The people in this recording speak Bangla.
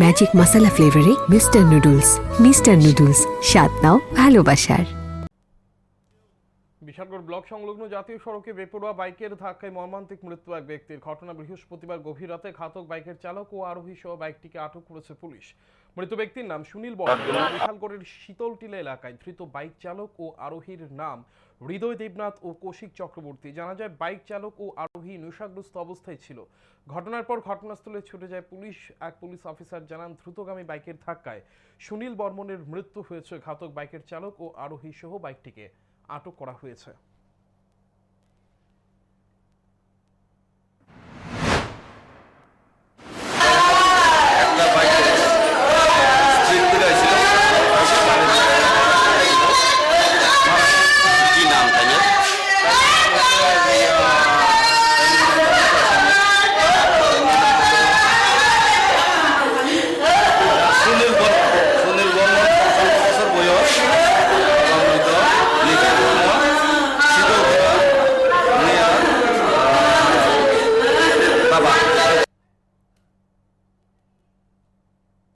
ম্যাজিক মশলা ফ্লেভারে মিস্টার নুডলস মিস্টার নুডলস স্বাদ নাও ভালোবাসার বিশালগড় ব্লক সংলগ্ন জাতীয় সড়কে বেপরোয়া বাইকের ধাক্কায় মর্মান্তিক মৃত্যু এক ব্যক্তির। ঘটনা বৃহস্পতিবার গভীর রাতে ঘাতক বাইকের চালক ও আরোহী সহ বাইকটিকে আটক করেছে পুলিশ। মৃত ব্যক্তির নাম সুনীল বর্মন বিশালগড়ের শীতলটিলা এলাকায় ধৃত বাইক চালক ও আরোহীর নাম হৃদয় দেবনাথ ও কৌশিক চক্রবর্তী। জানা যায়, বাইক চালক ও আরোহী নেশাগ্রস্ত অবস্থায় ছিল। ঘটনার পর ঘটনাস্থলে ছুটে যায় পুলিশ। এক পুলিশ অফিসার জানান, দ্রুতগামী বাইকের ধাক্কায় সুনীল বর্মনের মৃত্যু হয়েছে। ঘাতক বাইকের চালক ও আরোহী সহ বাইকটিকে আটক করা হয়েছে। বাবা